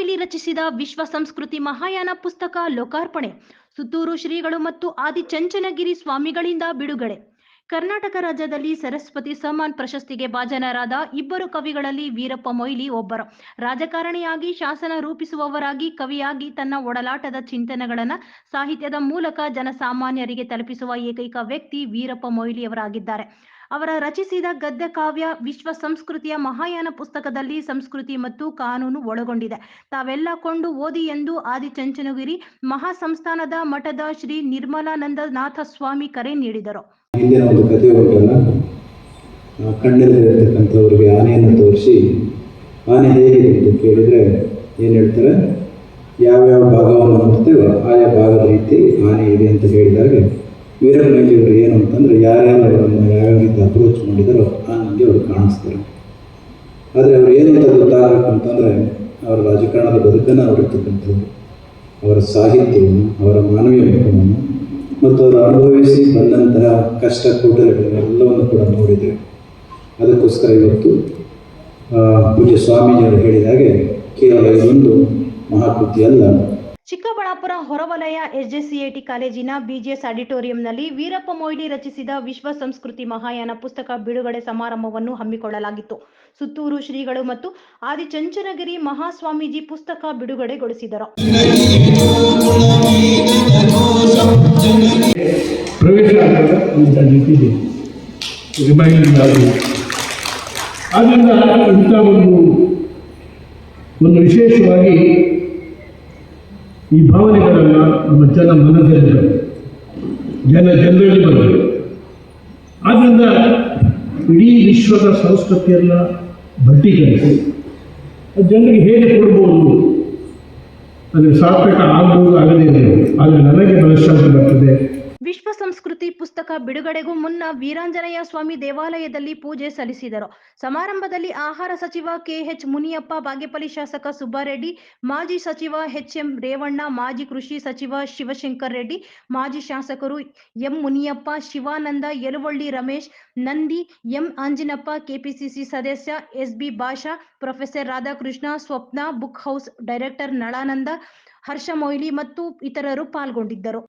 ವಿಶ್ವ ಸಂಸ್ಕೃತಿ ಮಹಾಯಾನ ಪುಸ್ತಕ ಲೋಕಾರ್ಪಣೆ, ಸುತ್ತೂರು ಶ್ರೀಗಳು ಮತ್ತು ಆದಿಚಂಚನಗಿರಿ ಸ್ವಾಮಿಗಳಿಂದ ಬಿಡುಗಡೆ. ಕರ್ನಾಟಕ ರಾಜ್ಯದಲ್ಲಿ ಸರಸ್ವತಿ ಸಮಾನ್ ಪ್ರಶಸ್ತಿಗೆ ಭಾಜನರಾದ ಇಬ್ಬರು ಕವಿಗಳಲ್ಲಿ ವೀರಪ್ಪ ಮೊಯ್ಲಿ ಒಬ್ಬರು. ರಾಜಕಾರಣಿಯಾಗಿ ಶಾಸನ ರೂಪಿಸುವವರಾಗಿ ಕವಿಯಾಗಿ ತನ್ನ ಒಡಲಾಟದ ಚಿಂತನೆಗಳನ್ನು ಸಾಹಿತ್ಯದ ಮೂಲಕ ಜನಸಾಮಾನ್ಯರಿಗೆ ತಲುಪಿಸುವ ಏಕೈಕ ವ್ಯಕ್ತಿ ವೀರಪ್ಪ ಮೊಯ್ಲಿಯವರಾಗಿದ್ದಾರೆ. ಅವರ ರಚಿಸಿದ ಗದ್ಯ ಕಾವ್ಯ ವಿಶ್ವ ಸಂಸ್ಕೃತಿಯ ಮಹಾಯಾನ ಪುಸ್ತಕದಲ್ಲಿ ಸಂಸ್ಕೃತಿ ಮತ್ತು ಕಾನೂನು ಒಳಗೊಂಡಿದೆ. ತಾವೆಲ್ಲ ಕೊಂಡು ಓದಿ ಎಂದು ಆದಿಚಂಚನಗಿರಿ ಮಹಾಸಂಸ್ಥಾನದ ಮಠದ ಶ್ರೀ ನಿರ್ಮಲಾನಂದನಾಥ ಸ್ವಾಮಿ ಕರೆ ನೀಡಿದರು. ಕಣ್ಣಲ್ಲಿರ್ತಕ್ಕಂಥವ್ರಿಗೆ ಆನೆಯನ್ನು ತೋರಿಸಿ, ಆನೆ ಹೇಗಿದೆ ಅಂತ ಕೇಳಿದರೆ ಏನು ಹೇಳ್ತಾರೆ? ಯಾವ್ಯಾವ ಭಾಗವನ್ನು ನೋಡ್ತೇವೋ ಆಯಾ ಭಾಗದ ರೀತಿ ಆನೆ ಇದೆ ಅಂತ ಹೇಳಿದಾಗ ವೀರಪ್ಪನವರು ಏನು ಅಂತಂದರೆ ಯಾರ್ಯಾರು ಯಾವ್ಯಾವ ಅಪ್ರೋಚ್ ಮಾಡಿದಾರೋ ಆ ನನಗೆ ಅವರು ಕಾಣಿಸ್ತಾರೆ. ಆದರೆ ಅವ್ರು ಏನು ಅಂತ ಗೊತ್ತಾಗಬೇಕು ಅಂತಂದರೆ, ಅವರ ರಾಜಕಾರಣದ ಬದುಕನ್ನು ಅವರಿರ್ತಕ್ಕಂಥದ್ದು ಅವರ ಸಾಹಿತ್ಯವನ್ನು, ಅವರ ಮಾನವೀಯ ಮುಖವನ್ನು, ಮತ್ತು ಅವರು ಅನುಭವಿಸಿ ಬಂದಂತಹ ಕಷ್ಟ ಕೋಟಲೆಗಳನ್ನೆಲ್ಲವನ್ನು ಕೂಡ ನೋಡಿದೆ. ಅದಕ್ಕೋಸ್ಕರ ಇವತ್ತು ಪೂಜ್ಯ ಸ್ವಾಮೀಜಿಯವರು ಹೇಳಿದ ಹಾಗೆ ಕೇವಲ ಇದೊಂದು ಮಹಾಕೃತಿ ಅಲ್ಲ ಚಿಕ್ಕಬಳ್ಳಾಪುರ ಹೊರವಲಯ ಎಸ್ಜೆಸಿಐಟಿ ಕಾಲೇಜಿನ ಬಿಜಿಎಸ್ ಆಡಿಟೋರಿಯಂನಲ್ಲಿ ವೀರಪ್ಪ ಮೊಯ್ಲಿ ರಚಿಸಿದ ವಿಶ್ವ ಸಂಸ್ಕೃತಿ ಮಹಾಯಾನ ಪುಸ್ತಕ ಬಿಡುಗಡೆ ಸಮಾರಂಭವನ್ನು ಹಮ್ಮಿಕೊಳ್ಳಲಾಗಿತ್ತು. ಸುತ್ತೂರು, ಶ್ರೀಗಳು ಮತ್ತು ಆದಿಚಂಚನಗಿರಿ ಮಹಾಸ್ವಾಮೀಜಿ ಪುಸ್ತಕ ಬಿಡುಗಡೆಗೊಳಿಸಿದರು. ಒಂದು ಆಗದ ಅಂತ ನಿಂತಿದೆ ರಿಮೈಂಡ್ ಆಗಿ ಆದ್ದರಿಂದ ಇಂಥ ಒಂದು ಒಂದು ವಿಶೇಷವಾಗಿ ಈ ಭಾವನೆಗಳನ್ನು ನಮ್ಮ ಜನ ಮನದಲ್ಲಿ ಜನ ಜನರಲ್ಲಿ ಬರಬೇಕು ಆದ್ದರಿಂದ ಇಡೀ ವಿಶ್ವದ ಸಂಸ್ಕೃತಿಯನ್ನು ಭಟ್ಟೀಕರಿಸಿ ಜನರಿಗೆ ಹೇಗೆ ಕೊಡ್ಬೋದು? ಅಂದರೆ ಸಾರ್ಥಕ ಆಗ್ಬೋದು ಆಗದೇ ಇರಬೇಕು ಆದರೆ ನನಗೆ ಮನಃಶಾಂತಿ ಬರ್ತದೆ ಸಂಸ್ಕೃತಿ ಪುಸ್ತಕ ಬಿಡುಗಡೆಗೂ ಮುನ್ನ ವೀರಾಂಜನೇಯ ಸ್ವಾಮಿ ದೇವಾಲಯದಲ್ಲಿ ಪೂಜೆ ಸಲ್ಲಿಸಿದರು. ಸಮಾರಂಭದಲ್ಲಿ ಆಹಾರ ಸಚಿವ ಕೆಎಚ್ ಮುನಿಯಪ್ಪ, ಬಾಗೇಪಲ್ಲಿ ಶಾಸಕ ಸುಬ್ಬಾರೆಡ್ಡಿ, ಮಾಜಿ ಸಚಿವ ಎಚ್ಎಂ ರೇವಣ್ಣ, ಮಾಜಿ ಕೃಷಿ ಸಚಿವ ಶಿವಶಂಕರ್ ರೆಡ್ಡಿ, ಮಾಜಿ ಶಾಸಕರು M Muniyappa, Shivananda, Yaluvalli Ramesh, Nandi, M Anjinappa KPCC ಸದಸ್ಯ, SB Bhasha, professor Radhakrishna, Swapna, book house director Nalananda Harsha Moily ಮತ್ತು ಇತರರು ಪಾಲ್ಗೊಂಡಿದ್ದರು.